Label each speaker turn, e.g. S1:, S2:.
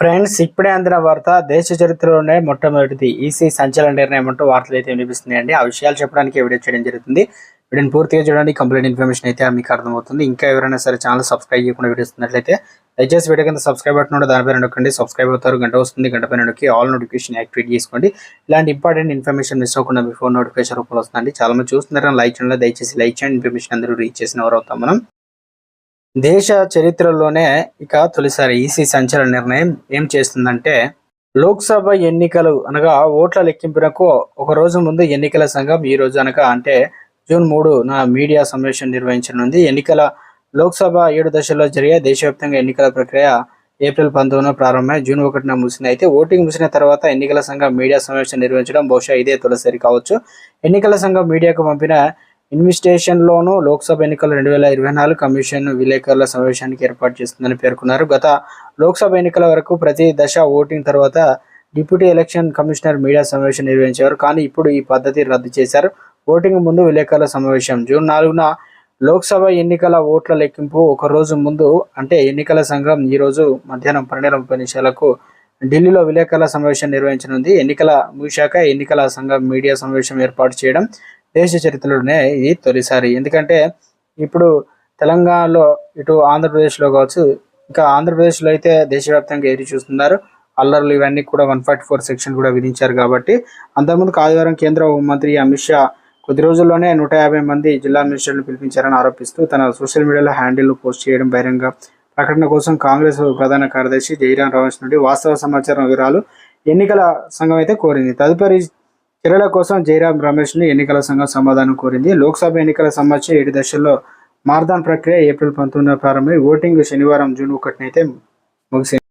S1: Friends ఇప్పుడే అందిన వార్త దేశ చరిత్రలోనే మొట్టమొదటిది. ఈసీ సంచలన నిర్ణయం అంటూ వార్తలు అయితే వినిపిస్తున్నాయండి ఆ విషయాలు చెప్పడానికి వీడియో చేయడం జరుగుతుంది. వీడియోని పూర్తిగా చూడండి. కంప్లీట్ ఇన్ఫర్మేషన్ అయితే మీకు అర్థమవుతుంది. ఇంకా ఎవరైనా సరే ఛానల్ సబ్స్క్రైబ్ చేయకుండా వీడియోస్తున్నట్లయితే దయచేసి వీడియో కింద సబ్స్క్రైబ్ బటన్ ఉంటే దానిపైన నొక్కండి. సబ్స్క్రైబ్ అవుతారు గంట వస్తుంది గంట పైన నొక్కి ఆల్ నోటిఫికేషన్ యాక్టివేట్ చేసుకోండి. ఇలాంటి ఇంపార్టెంట్ ఇన్ఫర్మేషన్ మిస్ అవ్వకుండా మీ ఫోన్ నోటిఫికేషన్ రూపంలో వస్తుందండి. చాలా మంది చూస్తున్నారని లైక్ చేయండి దయచేసి లైక్ చేయండి. ఇన్ఫర్మేషన్ అందరూ రీచ్ చేసిన వారు అవుతాం మనం. దేశ చరిత్రలోనే ఇక తొలిసారి ఈసీ సంచలన నిర్ణయం ఏం చేస్తుందంటే లోక్సభ ఎన్నికలు అనగా ఓట్ల లెక్కింపునకు ఒక రోజు ముందు ఎన్నికల సంఘం ఈ రోజు అనగా అంటే జూన్ మూడు నా మీడియా సమావేశం నిర్వహించనుంది. ఎన్నికల లోక్సభ ఏడు దశల్లో జరిగే దేశవ్యాప్తంగా ఎన్నికల ప్రక్రియ ఏప్రిల్ పంతొమ్మిదిన ప్రారంభమై జూన్ ఒకటిన ముగిసింది. అయితే ఓటింగ్ ముగిసిన తర్వాత ఎన్నికల సంఘం మీడియా సమావేశం నిర్వహించడం బహుశా ఇదే తొలిసారి కావచ్చు. ఎన్నికల సంఘం మీడియాకు పంపిన ఇన్విస్టేషన్లోనూ లోక్సభ ఎన్నికలు రెండు వేల ఇరవై నాలుగు కమిషన్ విలేకరుల సమావేశానికి ఏర్పాటు చేస్తుందని పేర్కొన్నారు. గత లోక్సభ ఎన్నికల వరకు ప్రతి దశ ఓటింగ్ తర్వాత డిప్యూటీ ఎలక్షన్ కమిషనర్ మీడియా సమావేశం నిర్వహించేవారు. కానీ ఇప్పుడు ఈ పద్ధతి రద్దు చేశారు. ఓటింగ్ ముందు విలేకరుల సమావేశం. జూన్ నాలుగున లోక్సభ ఎన్నికల ఓట్ల లెక్కింపు ఒక రోజు ముందు అంటే ఎన్నికల సంఘం ఈ రోజు మధ్యాహ్నం పన్నెండు ముప్పై నిమిషాలకు ఢిల్లీలో విలేకరుల సమావేశం నిర్వహించనుంది. ఎన్నికల ముగిశాక ఎన్నికల సంఘం మీడియా సమావేశం ఏర్పాటు చేయడం దేశ చరిత్రలోనే ఇది తొలిసారి. ఎందుకంటే ఇప్పుడు తెలంగాణలో ఇటు ఆంధ్రప్రదేశ్లో కావచ్చు ఇంకా ఆంధ్రప్రదేశ్లో అయితే దేశవ్యాప్తంగా ఎదురు చూస్తున్నారు. అల్లర్లు ఇవన్నీ కూడా వన్ ఫార్టీ ఫోర్ సెక్షన్ కూడా విధించారు కాబట్టి అంతకుముందు ఆదివారం కేంద్ర హోంమంత్రి అమిత్ షా కొద్ది రోజుల్లోనే నూట యాభై మంది జిల్లా మినిస్టర్లు పిలిపించారని ఆరోపిస్తూ తన సోషల్ మీడియాలో హ్యాండిల్ పోస్ట్ చేయడం బహిరంగ. ప్రకటన కోసం కాంగ్రెస్ ప్రధాన కార్యదర్శి జయరాం రమేష్ నుండి వాస్తవ సమాచారం వివరాలు ఎన్నికల సంఘం అయితే కోరింది. తదుపరి కేరళ కోసం జయరాం రమేష్ను ఎన్నికల సంఘం సమాధానం కోరింది. లోక్సభ ఎన్నికల సంబంధించి ఏడు దశల్లో మార్దాన్ ప్రక్రియ ఏప్రిల్ పంతొమ్మిదిన ప్రారంభమై ఓటింగ్ శనివారం జూన్ ఒకటినైతే ముగిసింది.